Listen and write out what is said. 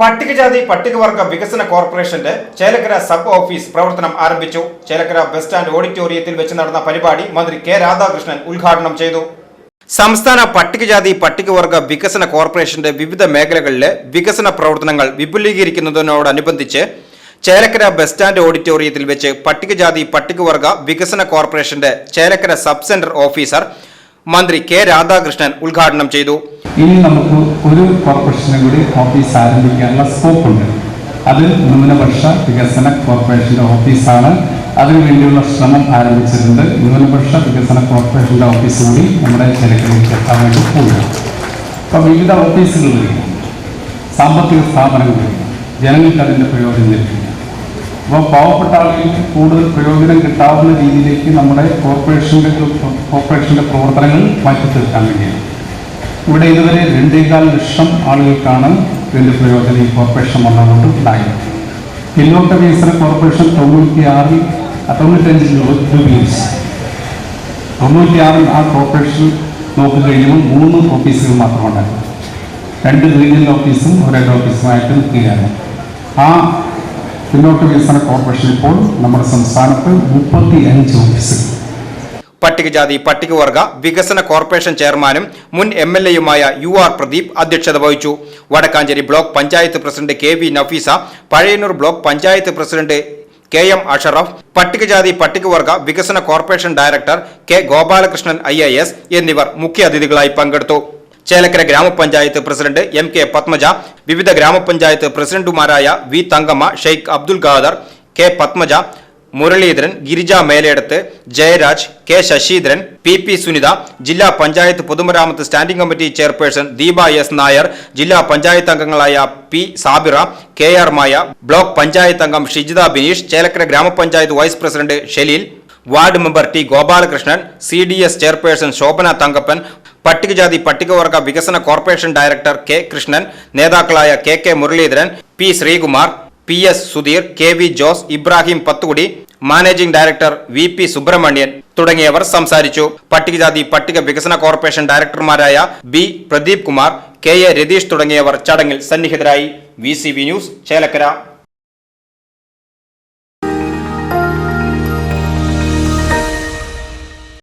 പട്ടികജാതി പട്ടികവർഗ വികസന കോർപ്പറേഷന്റെ ചേലക്കര സബ് ഓഫീസ് പ്രവർത്തനം ആരംഭിച്ചു. ചേലക്കര ബസ് സ്റ്റാൻഡ് ഓഡിറ്റോറിയത്തിൽ വെച്ച് നടന്ന പരിപാടി മന്ത്രി കെ രാധാകൃഷ്ണൻ ഉദ്ഘാടനം ചെയ്തു. സംസ്ഥാന പട്ടികജാതി പട്ടികവർഗ വികസന കോർപ്പറേഷന്റെ വിവിധ മേഖലകളിലെ വികസന പ്രവർത്തനങ്ങൾ വിപുലീകരിക്കുന്നതിനോടനുബന്ധിച്ച് ചേലക്കര ബസ് സ്റ്റാൻഡ് ഓഡിറ്റോറിയത്തിൽ വെച്ച് പട്ടികജാതി പട്ടികവർഗ വികസന കോർപ്പറേഷന്റെ ചേലക്കര സബ് സെന്റർ ഓഫീസർ മന്ത്രി കെ രാധാകൃഷ്ണൻ ഉദ്ഘാടനം ചെയ്തു. ഇനി നമുക്ക് ഒരു കോർപ്പറേഷനും കൂടി ഓഫീസ് ആരംഭിക്കാനുള്ള സ്കോപ്പ് ഉണ്ട്. അത് ന്യൂനപക്ഷ വികസന കോർപ്പറേഷന്റെ ഓഫീസാണ് അതിനുവേണ്ടിയുള്ള ശ്രമം ആരംഭിച്ചിട്ടുണ്ട്. ന്യൂനപക്ഷ വികസന കോർപ്പറേഷന്റെ ഓഫീസ് കൂടി നമ്മുടെ ചിലക്കിലേക്ക് എത്താൻ വേണ്ടി പോകുക അപ്പോൾ വിവിധ ഓഫീസുകളിൽ സാമ്പത്തിക സ്ഥാപനങ്ങളിൽ ജനങ്ങൾക്ക് അതിന്റെ പ്രയോജനം ലഭിക്കുക അപ്പോൾ പാവപ്പെട്ട ആളുകൾക്ക് കൂടുതൽ പ്രയോജനം കിട്ടാവുന്ന രീതിയിലേക്ക് നമ്മുടെ കോർപ്പറേഷന്റെ കോർപ്പറേഷന്റെ പ്രവർത്തനങ്ങൾ മാറ്റി തീർക്കാൻ വേണ്ടിയാണ്. ഇവിടെ ഇതുവരെ രണ്ടേകാൽ ലക്ഷം ആളുകൾക്കാണ് ഇതിന്റെ പ്രയോജനം ഈ കോർപ്പറേഷൻ വന്നതുകൊണ്ട് ഉണ്ടായത്. പിന്നോക്ക വികസന കോർപ്പറേഷൻ തൊണ്ണൂറ്റി ആറിൽ രൂപീസ് തൊണ്ണൂറ്റിയാറിൽ ആ കോർപ്പറേഷൻ നോക്കിക്കഴിയുമ്പോൾ മൂന്ന് ഓഫീസുകൾ മാത്രമുണ്ടായിരുന്നു രണ്ട് റീജിയണൽ ഓഫീസും ഒരേ ഓഫീസുമായിട്ട് നിൽക്കുകയാണ്. ആ പിന്നോക്ക വികസന കോർപ്പറേഷൻ ഇപ്പോൾ നമ്മുടെ സംസ്ഥാനത്ത് മുപ്പത്തി അഞ്ച് ഓഫീസുകൾ പട്ടികജാതി പട്ടികവർഗ വികസന കോർപ്പറേഷൻ ചെയർമാനും മുൻ എം എൽ എയുമായ യു ആർ പ്രദീപ് അധ്യക്ഷത വഹിച്ചു. Vadakkanchery block panchayat president K V Nafeesa Pazhayannur block panchayat president K M Ashraf പട്ടികജാതി പട്ടികവർഗ വികസന corporation director K Gopalakrishnan I A S എന്നിവർ മുഖ്യാതിഥികളായി പങ്കെടുത്തു. ചേലക്കര ഗ്രാമപഞ്ചായത്ത് പ്രസിഡന്റ് എം കെ പത്മജ വിവിധ ഗ്രാമപഞ്ചായത്ത് പ്രസിഡന്റുമാരായ V Thankamma Sheikh Abdul Khader K Padmaja Muraleedharan Girija Meledath Jayaraj K Sasidharan P P Sunitha ജില്ലാ പഞ്ചായത്ത് പൊതുമരാമത്ത് standing committee chairperson Deepa S Nair ജില്ലാ പഞ്ചായത്ത് അംഗങ്ങളായ P Sabira K R Maya block panchayat അംഗം ഷിജിത ബിനീഷ് ചേലക്കര ഗ്രാമപഞ്ചായത്ത് vice president Shaleel ward member T Gopalakrishnan C D S chairperson Shobhana Thankappan പട്ടികജാതി പട്ടികവർഗ വികസന corporation director K Krishnan നേതാക്കളായ K K Muraleedharan P Sreekumar P S Sudheer K V Jose Ibrahim Pathukudi managing director V P Subramanian തുടങ്ങിയവർ സംസാരിച്ചു. പട്ടികജാതി പട്ടിക വികസന corporation ഡയറക്ടർമാരായ B Pradeep Kumar K A Ratheesh തുടങ്ങിയവർ ചടങ്ങിൽ സന്നിഹിതരായി. V news Chelakkara.